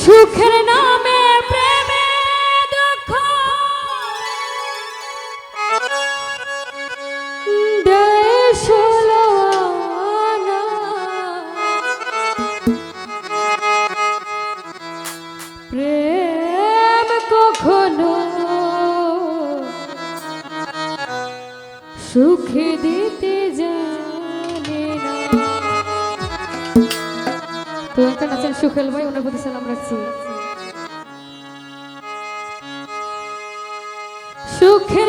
সুখের নামে প্রেমে দুঃখ। প্রেম কখনো সুখ দিতে তো নাচেন সুখেল ভাই ওনার প্রতি সালাম রাখছি। সুখের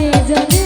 season.